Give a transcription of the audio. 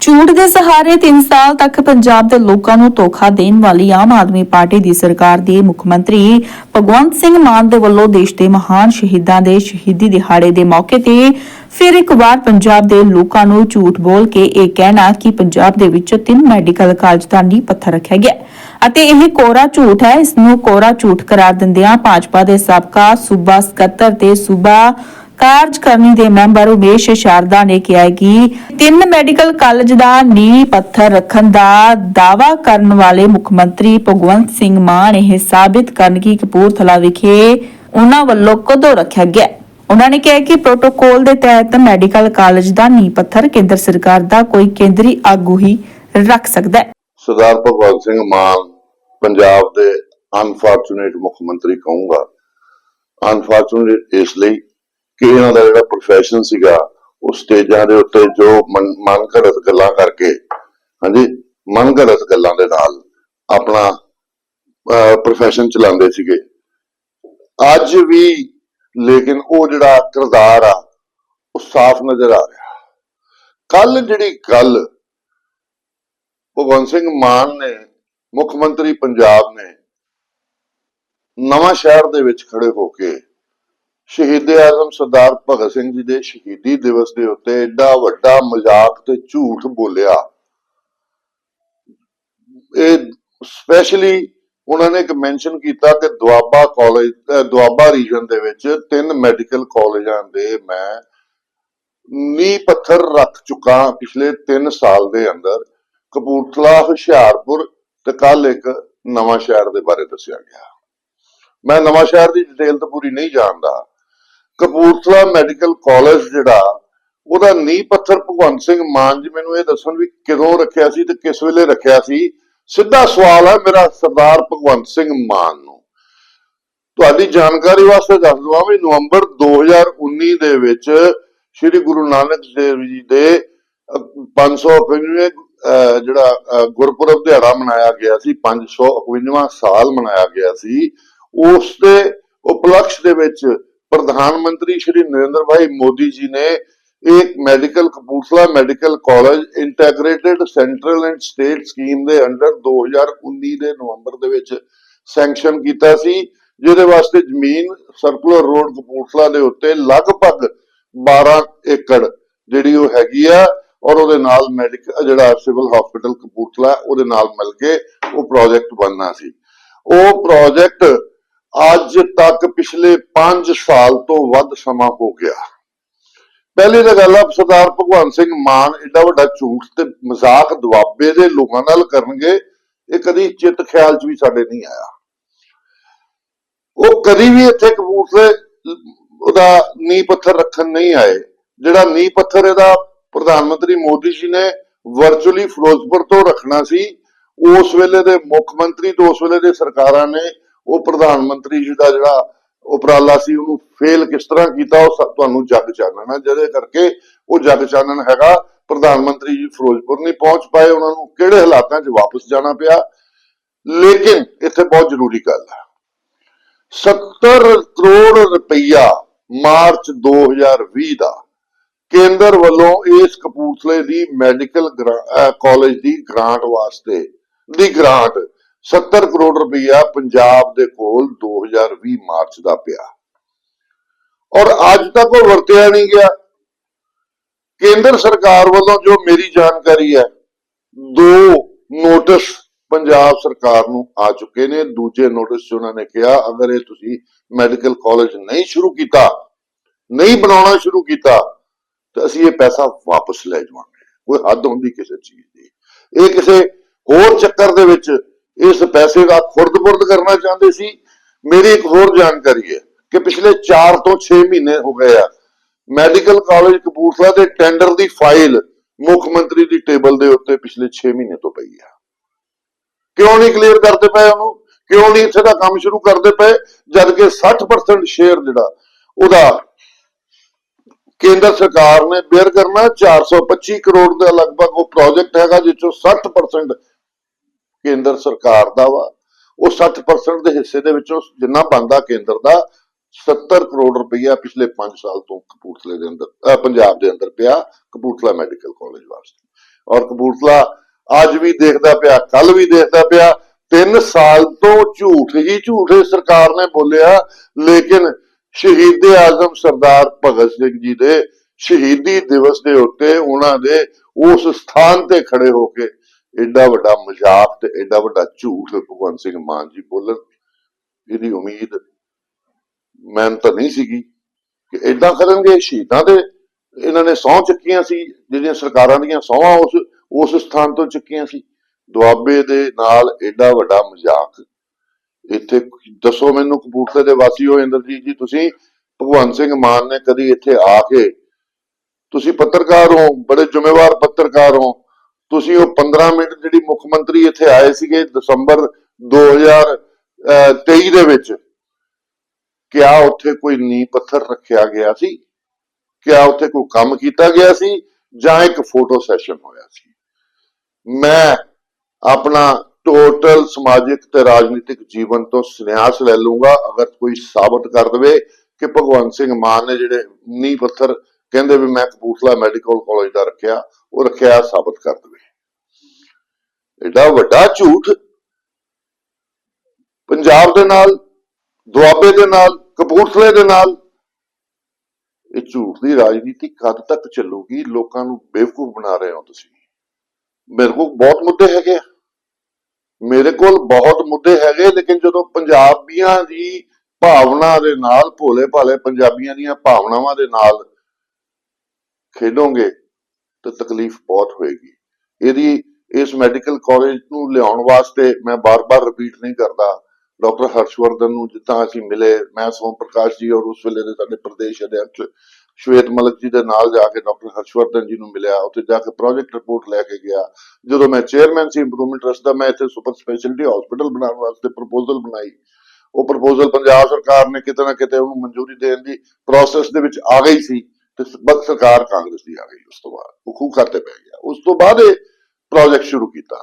ਝੂਠ ਦੇ ਸਹਾਰੇ 3 ਸਾਲ ਤੱਕ ਪੰਜਾਬ ਦੇ ਲੋਕਾਂ ਨੂੰ ਧੋਖਾ ਦੇਣ ਵਾਲੀ ਆਮ ਆਦਮੀ ਪਾਰਟੀ ਦੀ ਸਰਕਾਰ ਦੇ ਮੁੱਖ ਮੰਤਰੀ ਭਗਵੰਤ ਸਿੰਘ ਮਾਨ ਦੇ ਵੱਲੋਂ ਦੇਸ਼ ਦੇ ਮਹਾਨ ਸ਼ਹੀਦਾਂ ਦੇ ਸ਼ਹੀਦੀ ਦਿਹਾੜੇ ਦੇ ਮੌਕੇ ਤੇ ਫਿਰ ਇੱਕ ਵਾਰ ਪੰਜਾਬ ਦੇ ਲੋਕਾਂ ਨੂੰ ਝੂਠ ਬੋਲ ਕੇ ਇਹ ਕਹਿਣਾ ਕਿ ਪੰਜਾਬ ਦੇ ਵਿੱਚ ਤਿੰਨ ਮੈਡੀਕਲ ਕਾਲਜ ਦਾ ਨੀਂਹ ਪੱਥਰ ਰੱਖਿਆ ਗਿਆ ਅਤੇ ਇਹ ਕੋਰਾ ਝੂਠ ਹੈ, ਇਸ ਨੂੰ ਕੋਰਾ ਝੂਠ ਕਰਾਰ ਦਿੰਦਿਆਂ ਭਾਜਪਾ ਦੇ ਸਾਬਕਾ ਸੂਬਾ ਸਕੱਤਰ ਤੇ ਸੂਬਾ ਕਾਰਜਕਾਰਨੀ ਦੇ ਮੈਂਬਰ ਉਮੇਸ਼ ਸ਼ਾਰਦਾ ਨੇ ਕਿਹਾ ਕਿ ਤਿੰਨ ਮੈਡੀਕਲ ਕਾਲਜ ਦਾ ਨੀਂਹ ਪੱਥਰ ਰੱਖਣ ਦਾ ਦਾਅਵਾ ਕਰਨ ਵਾਲੇ ਮੁੱਖ ਮੰਤਰੀ ਭਗਵੰਤ ਸਿੰਘ ਮਾਨ ਇਹ ਸਾਬਿਤ ਕਰਨ ਕਿ ਕਪੂਰਥਲਾ ਵਿਖੇ ਉਹਨਾਂ ਵੱਲੋਂ ਕਦੋਂ ਰੱਖਿਆ ਗਿਆ ਉਹਨਾਂ ਨੇ ਕਿਹਾ ਕਿ ਪ੍ਰੋਟੋਕੋਲ ਦੇ ਤਹਿਤ ਮੈਡੀਕਲ ਕਾਲਜ ਦਾ ਨੀਂਹ ਪੱਥਰ ਕੇਂਦਰ ਸਰਕਾਰ ਦਾ ਕੋਈ ਕੇਂਦਰੀ ਆਗੂ ਹੀ ਰੱਖ ਸਕਦਾ ਹੈ। ਸਰਦਾਰ ਭਗਵੰਤ ਸਿੰਘ ਮਾਨ ਪੰਜਾਬ ਦੇ ਅਨਫੋਰਚੂਨੇਟ ਮੁੱਖ ਮੰਤਰੀ ਕਹੂੰਗਾ। ਅਨਫੋਰਚੂਨੇਟ ਇਸ ਲਈ ਕਿ ਇਹਨਾਂ ਦਾ ਜਿਹੜਾ ਪ੍ਰੋਫੈਸ਼ਨ ਸੀਗਾ, ਉਹ ਸਟੇਜਾਂ ਦੇ ਉੱਤੇ ਜੋ ਮਨ ਮਨ ਘੜਤ ਗੱਲਾਂ ਕਰਕੇ, ਹਾਂਜੀ ਮਨ ਘੜਤ ਗੱਲਾਂ ਦੇ ਨਾਲ ਆਪਣਾ profession ਚਲਾਉਂਦੇ ਸੀਗੇ। ਅੱਜ ਵੀ, ਲੇਕਿਨ ਉਹ ਜਿਹੜਾ ਕਿਰਦਾਰ ਆ, ਉਹ ਸਾਫ਼ ਨਜ਼ਰ ਆ ਰਿਹਾ। ਕੱਲ ਜਿਹੜੀ ਗੱਲ ਭਗਵੰਤ ਸਿੰਘ ਮਾਨ ਨੇ, ਮੁੱਖ ਮੰਤਰੀ ਪੰਜਾਬ ਨੇ, ਨਵਾਂ ਸ਼ਹਿਰ ਦੇ ਵਿੱਚ ਖੜੇ ਹੋ ਕੇ ਸ਼ਹੀਦ ਆਜ਼ਮ ਸਰਦਾਰ ਭਗਤ ਸਿੰਘ ਜੀ ਦੇ ਸ਼ਹੀਦੀ ਦਿਵਸ ਦੇ ਉੱਤੇ ਐਡਾ ਵੱਡਾ ਮਜ਼ਾਕ ਤੇ ਝੂਠ ਬੋਲਿਆ। ਇਹ ਸਪੈਸ਼ਲੀ ਉਹਨਾਂ ਨੇ ਇੱਕ ਮੈਂਸ਼ਨ ਕੀਤਾ ਕਿ ਦੁਆਬਾ ਕਾਲਜ ਦੁਆਬਾ ਰੀਜਨ ਦੇ ਵਿੱਚ ਤਿੰਨ ਮੈਡੀਕਲ ਕਾਲਜਾਂ ਦੇ ਮੈਂ ਨੀ ਪੱਥਰ ਰੱਖ ਚੁੱਕਾ ਪਿਛਲੇ 3 ਸਾਲ ਦੇ ਅੰਦਰ। ਕਪੂਰਥਲਾ, ਹੁਸ਼ਿਆਰਪੁਰ ਤੇ ਕੱਲ ਇੱਕ ਨਵਾਂ ਸ਼ਹਿਰ ਦੇ ਬਾਰੇ ਦੱਸਿਆ ਗਿਆ। ਮੈਂ ਨਵਾਂ ਸ਼ਹਿਰ ਦੀ ਡਿਟੇਲ ਤਾਂ ਪੂਰੀ ਨਹੀਂ ਜਾਣਦਾ। ਕਪੂਰਥਲਾ ਮੈਡੀਕਲ ਕਾਲਜ ਜਿਹੜਾ ਉਹਦਾ ਨੀਂਹ ਪੱਥਰ ਭਗਵੰਤ ਸਿੰਘ ਮਾਨ ਜੀ ਮੈਨੂੰ ਇਹ ਦੱਸਣ ਵੀ ਕਦੋਂ ਰੱਖਿਆ ਸੀ ਤੇ ਕਿਸ ਵੇਲੇ ਰੱਖਿਆ ਸੀ? ਸਿੱਧਾ ਸਵਾਲ ਹੈ ਮੇਰਾ ਸਰਦਾਰ ਭਗਵੰਤ ਸਿੰਘ ਮਾਨ ਨੂੰ। ਤੁਹਾਡੀ ਜਾਣਕਾਰੀ ਵਾਸਤੇ ਦੱਸ ਦਵਾਂ ਵੀ ਨਵੰਬਰ 2019 ਦੇ ਵਿੱਚ ਸ੍ਰੀ ਗੁਰੂ ਨਾਨਕ ਦੇਵ ਜੀ ਦੇ ਅਹ, 551 ਅਹ, ਜਿਹੜਾ ਗੁਰਪੁਰਬ ਦਿਹਾੜਾ ਮਨਾਇਆ ਗਿਆ ਸੀ 551ਵਾਂ ਸਾਲ ਮਨਾਇਆ ਗਿਆ ਸੀ ਉਸ ਦੇ ਉਪਲਕਸ਼ ਦੇ ਵਿੱਚ ਪ੍ਰਧਾਨ ਮੰਤਰੀ ਸ਼੍ਰੀ ਨਰਿੰਦਰ ਭਾਈ ਮੋਦੀ ਜੀ ਨੇ ਇੱਕ medical Kapurthala medical college integrated central and state scheme ਦੇ ਅੰਡਰ 2019 ਦੇ ਨਵੰਬਰ ਦੇ ਵਿੱਚ ਸੈਂਕਸ਼ਨ ਕੀਤਾ ਸੀ, ਜਿਹਦੇ ਵਾਸਤੇ ਜ਼ਮੀਨ ਸਰਕੂਲਰ ਰੋਡ ਕਪੂਰਥਲਾ ਦੇ ਉੱਤੇ ਲਗਭਗ 12 ਏਕੜ ਜਿਹੜੀ ਉਹ ਹੈਗੀ ਆ ਔਰ ਉਹਦੇ ਨਾਲ ਮੈਡੀਕਲ ਜਿਹੜਾ ਸਿਵਲ ਹਸਪੀਟਲ ਕਪੂਰਥਲਾ, ਉਹਦੇ ਨਾਲ ਮਿਲ ਕੇ ਉਹ ਪ੍ਰੋਜੈਕਟ ਬਣਨਾ ਸੀ। ਉਹ ਪ੍ਰੋਜੈਕਟ ਅੱਜ ਤੱਕ ਪਿਛਲੇ 5 ਸਾਲ ਤੋਂ ਵੱਧ ਸਮਾਂ ਹੋ ਗਿਆ। ਪਹਿਲੀ ਤਾਂ ਗੱਲ ਆ, ਸਰਦਾਰ ਭਗਵੰਤ ਸਿੰਘ ਮਾਨ ਏਡਾ ਵੱਡਾ ਝੂਠ ਤੇ ਮਜ਼ਾਕ ਦੁਆਬੇ ਦੇ ਲੋਕਾਂ ਨਾਲ ਕਰਨਗੇ, ਇਹ ਕਦੀ ਚਿੱਤ ਖਿਆਲ 'ਚ ਵੀ ਸਾਡੇ ਨਹੀਂ ਆਇਆ। ਉਹ ਕਦੀ ਵੀ ਇੱਥੇ ਕਪੂਰਥਲੇ ਉਹਦਾ ਨੀਂਹ ਪੱਥਰ ਰੱਖਣ ਨਹੀਂ ਆਏ। ਜਿਹੜਾ ਨੀਂਹ ਪੱਥਰ ਇਹਦਾ ਪ੍ਰਧਾਨ ਮੰਤਰੀ ਮੋਦੀ ਜੀ ਨੇ ਵਰਚੁਅਲੀ ਫਿਰੋਜ਼ਪੁਰ ਤੋਂ ਰੱਖਣਾ ਸੀ, ਉਸ ਵੇਲੇ ਦੇ ਮੁੱਖ ਮੰਤਰੀ ਤੋਂ ਉਸ ਵੇਲੇ ਦੇ ਸਰਕਾਰਾਂ ਨੇ ਉਹ ਪ੍ਰਧਾਨ ਮੰਤਰੀ ਜੀ ਦਾ ਜਿਹੜਾ ਉਪਰਾਲਾ ਸੀ, ਉਹਨੂੰ ਫੇਲ ਕਿਸ ਤਰ੍ਹਾਂ ਕੀਤਾ, ਉਹ ਤੁਹਾਨੂੰ ਜੱਗ ਚਾਨਣ ਹੈ ਜਿਹਦੇ ਕਰਕੇ ਉਹ ਜੱਗ ਚਾਨਣ ਹੈਗਾ। ਪ੍ਰਧਾਨ ਮੰਤਰੀ ਜੀ ਫਿਰੋਜ਼ਪੁਰ ਨਹੀਂ ਪਹੁੰਚ ਪਾਏ, ਉਹਨਾਂ ਨੂੰ ਕਿਹੜੇ ਹਾਲਾਤਾਂ 'ਚ ਵਾਪਸ ਜਾਣਾ ਪਿਆ? ਲੇਕਿਨ ਇੱਥੇ ਬਹੁਤ ਜ਼ਰੂਰੀ ਗੱਲ ਹੈ। 70 ਕਰੋੜ ਰੁਪਈਆ ਮਾਰਚ 2020 ਦਾ ਕੇਂਦਰ ਵੱਲੋਂ ਇਸ ਕਪੂਰਥਲੇ ਦੀ ਮੈਡੀਕਲ ਕਾਲਜ ਦੀ ਗ੍ਰਾਂਟ ਵਾਸਤੇ, ਦੀ ਗ੍ਰਾਂਟ 70 ਕਰੋੜ ਰੁਪਇਆ ਪੰਜਾਬ ਦੇ ਕੋਲ 2020 ਮਾਰਚ ਦਾ ਪਿਆ। ਔਰ ਅੱਜ ਤੱਕ ਉਹ ਵਰਤਿਆ ਨਹੀਂ ਗਿਆ। ਕੇਂਦਰ ਸਰਕਾਰ ਵੱਲੋਂ ਜੋ ਮੇਰੀ ਜਾਣਕਾਰੀ ਹੈ, ਦੋ ਨੋਟਿਸ ਪੰਜਾਬ ਸਰਕਾਰ ਨੂੰ ਆ ਚੁੱਕੇ ਨੇ। ਦੂਜੇ ਨੋਟਿਸ 'ਚ ਉਹਨਾਂ ਨੇ ਕਿਹਾ, ਅਗਰ ਇਹ ਤੁਸੀਂ ਮੈਡੀਕਲ ਕਾਲਜ ਨਹੀਂ ਸ਼ੁਰੂ ਕੀਤਾ, ਨਹੀਂ ਬਣਾਉਣਾ ਸ਼ੁਰੂ ਕੀਤਾ, ਤਾਂ ਅਸੀਂ ਇਹ ਪੈਸਾ ਵਾਪਸ ਲੈ ਜਾਵਾਂਗੇ। ਕੋਈ ਹੱਦ ਹੁੰਦੀ ਕਿਸੇ ਚੀਜ਼ ਦੀ। ਇਹ ਕਿਸੇ ਹੋਰ ਚੱਕਰ ਦੇ ਵਿੱਚ ਇਸ ਪੈਸੇ ਦਾ ਖੁਰਦ-ਬੁਰਦ ਕਰਨਾ ਚਾਹੁੰਦੇ ਸੀ। ਮੇਰੀ ਇੱਕ ਹੋਰ ਜਾਣਕਾਰੀ ਹੈ ਕਿ ਪਿਛਲੇ 4 ਤੋਂ 6 ਮਹੀਨੇ ਹੋ ਗਏ ਆ। ਮੈਡੀਕਲ ਕਾਲਜ ਕਪੂਰਥਲਾ ਦੇ ਟੈਂਡਰ ਦੀ ਫਾਈਲ ਮੁੱਖ ਮੰਤਰੀ ਦੀ ਟੇਬਲ ਦੇ ਉੱਤੇ ਪਿਛਲੇ 6 ਮਹੀਨੇ ਤੋਂ ਪਈ ਆ। ਕਿਉਂ ਨਹੀਂ ਕਲੀਅਰ ਕਰਦੇ ਪਏ ਉਹਨੂੰ? ਕਿਉਂ ਨਹੀਂ ਇੱਥੇ ਦਾ ਕੰਮ ਸ਼ੁਰੂ ਕਰਦੇ ਪਏ? ਜਦ ਕਿ 60% ਸ਼ੇਅਰ ਜਿਹੜਾ, ਉਹਦਾ ਕੇਂਦਰ ਸਰਕਾਰ ਨੇ ਬੇਅਰ ਕਰਨਾ। 425 ਕਰੋੜ ਦਾ ਲਗਭਗ ਉਹ ਪ੍ਰੋਜੈਕਟ ਹੈਗਾ, ਜਿਸ ਚੋਂ 60% ਕੇਂਦਰ ਸਰਕਾਰ ਦਾ ਵਾ, ਉਹ 60% ਦੇ ਹਿੱਸੇ ਦੇ ਵਿੱਚੋਂ ਜਿੰਨਾ ਬਣਦਾ ਕੇਂਦਰ ਦਾ 70 ਕਰੋੜ ਰੁਪਈਆ ਪਿਛਲੇ 5 ਸਾਲ ਤੋਂ ਕਪੂਰਥਲੇ ਦੇ ਅੰਦਰ ਪੰਜਾਬ ਦੇ ਅੰਦਰ ਪਿਆ, ਕਪੂਰਥਲਾ ਮੈਡੀਕਲ ਕਾਲਜ ਵਾਸਤੇ। ਔਰ ਕਪੂਰਥਲਾ ਅੱਜ ਵੀ ਦੇਖਦਾ ਪਿਆ ਕੱਲ ਵੀ ਦੇਖਦਾ ਪਿਆ 3 ਸਾਲ ਤੋਂ ਝੂਠ ਹੀ ਝੂਠ ਸਰਕਾਰ ਨੇ ਬੋਲਿਆ, ਲੇਕਿਨ ਸ਼ਹੀਦ ਆਜ਼ਮ ਸਰਦਾਰ ਭਗਤ ਸਿੰਘ ਜੀ ਦੇ ਸ਼ਹੀਦੀ ਦਿਵਸ ਦੇ ਉੱਤੇ ਉਹਨਾਂ ਦੇ ਉਸ ਸਥਾਨ ਤੇ ਖੜੇ ਹੋ ਕੇ ਐਡਾ ਵੱਡਾ ਮਜ਼ਾਕ ਤੇ ਐਡਾ ਵੱਡਾ ਝੂਠ ਭਗਵੰਤ ਸਿੰਘ ਮਾਨ ਜੀ ਬੋਲਣ ਇਹਦੀ ਉਮੀਦ ਮੈਂ ਤਾਂ ਨਹੀਂ ਸੀਗੀ ਕਿ ਐਦਾਂ ਕਰਨਗੇ, ਸ਼ਹੀਦਾਂ ਦੇ ਇਹਨਾਂ ਨੇ ਸਹੁੰ ਚੱਕੀਆਂ ਸੀ, ਜਿਹੜੀਆਂ ਸਰਕਾਰਾਂ ਦੀਆਂ ਸਹੁੰਆਂ ਉਸ ਉਸ ਸਥਾਨ ਤੋਂ ਚੱਕੀਆਂ ਸੀ। ਦੁਆਬੇ ਦੇ ਨਾਲ ਐਡਾ ਵੱਡਾ ਮਜ਼ਾਕ। ਇੱਥੇ ਦੱਸੋ ਮੈਨੂੰ ਕਪੂਰਥਲੇ ਦੇ ਵਾਸੀ ਹੋ, ਇੰਦਰਜੀਤ ਜੀ, ਤੁਸੀਂ ਭਗਵੰਤ ਸਿੰਘ ਮਾਨ ਨੇ ਕਦੀ ਇੱਥੇ ਆ ਕੇ ਤੁਸੀਂ ਪੱਤਰਕਾਰ ਹੋ, ਬੜੇ ਜ਼ਿੰਮੇਵਾਰ ਪੱਤਰਕਾਰ ਹੋ ਤੁਸੀਂ ਉਹ 15 ਮਿੰਟ ਜਿਹੜੀ ਮੁੱਖ ਮੰਤਰੀ ਇੱਥੇ ਆਏ ਸੀਗੇ ਦਸੰਬਰ 2023 ਦੇ ਵਿੱਚ, ਕਿਆ ਉੱਥੇ ਕੋਈ ਨੀਂਹ ਪੱਥਰ ਰੱਖਿਆ ਗਿਆ ਸੀ? ਕਿਆ ਉੱਥੇ ਕੋਈ ਕੰਮ ਕੀਤਾ ਗਿਆ ਸੀ? ਜਾਂ ਇੱਕ ਫੋਟੋ ਸੈਸ਼ਨ ਹੋਇਆ ਸੀ? ਮੈਂ ਆਪਣਾ ਟੋਟਲ ਸਮਾਜਿਕ ਤੇ ਰਾਜਨੀਤਿਕ ਜੀਵਨ ਤੋਂ ਸੰਨਿਆਸ ਲੈ ਲੂੰਗਾ ਅਗਰ ਕੋਈ ਸਾਬਤ ਕਰ ਦੇਵੇ ਕਿ ਭਗਵੰਤ ਸਿੰਘ ਮਾਨ ਨੇ ਜਿਹੜੇ ਨੀਂਹ ਪੱਥਰ ਕਹਿੰਦੇ ਵੀ ਮੈਂ ਕਪੂਰਥਲਾ ਮੈਡੀਕਲ ਕਾਲਜ ਦਾ ਰੱਖਿਆ, ਉਹ ਰੱਖਿਆ, ਸਾਬਤ ਕਰ ਦੇਵੇ। ਐਡਾ ਵੱਡਾ ਝੂਠ ਪੰਜਾਬ ਦੇ ਨਾਲ, ਦੁਆਬੇ ਦੇ ਨਾਲ, ਕਪੂਰਥਲੇ ਦੇ ਨਾਲ, ਇਹ ਝੂਠ ਦੀ ਰਾਜਨੀਤੀ ਕਦ ਤੱਕ ਚੱਲੂਗੀ? ਲੋਕਾਂ ਨੂੰ ਬੇਵਕੂਫ ਬਣਾ ਰਹੇ ਹੋ ਤੁਸੀਂ। ਮੇਰੇ ਕੋਲ ਬਹੁਤ ਮੁੱਦੇ ਹੈਗੇ ਮੇਰੇ ਕੋਲ ਬਹੁਤ ਮੁੱਦੇ ਹੈਗੇ, ਲੇਕਿਨ ਜਦੋਂ ਪੰਜਾਬੀਆਂ ਦੀ ਭਾਵਨਾ ਦੇ ਨਾਲ ਭੋਲੇ ਭਾਲੇ ਪੰਜਾਬੀਆਂ ਦੀਆਂ ਭਾਵਨਾਵਾਂ ਦੇ ਨਾਲ ਖੇਡੋਗੇ, ਤਾਂ ਤਕਲੀਫ ਬਹੁਤ ਹੋਏਗੀ। ਇਹਦੀ ਇਸ ਮੈਡੀਕਲ ਕਾਲਜ ਨੂੰ ਲਿਆਉਣ ਵਾਸਤੇ ਮੈਂ ਬਾਰ-ਬਾਰ ਰਿਪੀਟ ਨਹੀਂ ਕਰਦਾ। ਡਾਕਟਰ ਹਰਸ਼ਵਰਧਨ ਨੂੰ ਜਿੱਦਾਂ ਅਸੀਂ ਮਿਲੇ, ਮੈਂ ਸੋਮ ਪ੍ਰਕਾਸ਼ ਜੀ ਔਰ ਉਸ ਵੇਲੇ ਦੇ ਸਾਡੇ ਪ੍ਰਦੇਸ਼ ਅਧਿਕਸ਼ ਸ਼ਵੇਤ ਮਲਕ ਜੀ ਦੇ ਨਾਲ ਜਾ ਕੇ ਡਾਕਟਰ ਹਰਸ਼ਵਰਧਨ ਜੀ ਨੂੰ ਮਿਲਿਆ, ਉੱਥੇ ਜਾ ਕੇ ਪ੍ਰੋਜੈਕਟ ਰਿਪੋਰਟ ਲੈ ਕੇ ਗਿਆ। ਜਦੋਂ ਮੈਂ ਚੇਅਰਮੈਨ ਸੀ ਇੰਪਰੂਵਮੈਂਟ ਟਰਸਟ ਦਾ, ਮੈਂ ਇੱਥੇ ਸੁਪਰ ਸਪੈਸ਼ਲਿਟੀ ਹਸਪੀਟਲ ਬਣਾਉਣ ਵਾਸਤੇ ਪ੍ਰਪੋਜ਼ਲ ਬਣਾਈ। ਉਹ ਪ੍ਰਪੋਜ਼ਲ ਪੰਜਾਬ ਸਰਕਾਰ ਨੇ ਕਿਤੇ ਨਾ ਕਿਤੇ ਉਹਨੂੰ ਮਨਜ਼ੂਰੀ ਦੇਣ ਦੀ ਪ੍ਰੋਸੈਸ ਦੇ ਵਿੱਚ ਆ ਗਈ ਸੀ ਤੇ ਸਰਕਾਰ ਕਾਂਗਰਸ ਦੀ ਆ ਗਈ ਉਸ ਤੋਂ ਬਾਅਦ। ਉਹ ਖੂਹ ਖਾਤੇ ਪੈ ਗਿਆ। ਉਸ ਤੋਂ ਬਾਅਦ ਇਹ ਪ੍ਰੋਜੈਕਟ ਸ਼ੁਰੂ ਕੀਤਾ।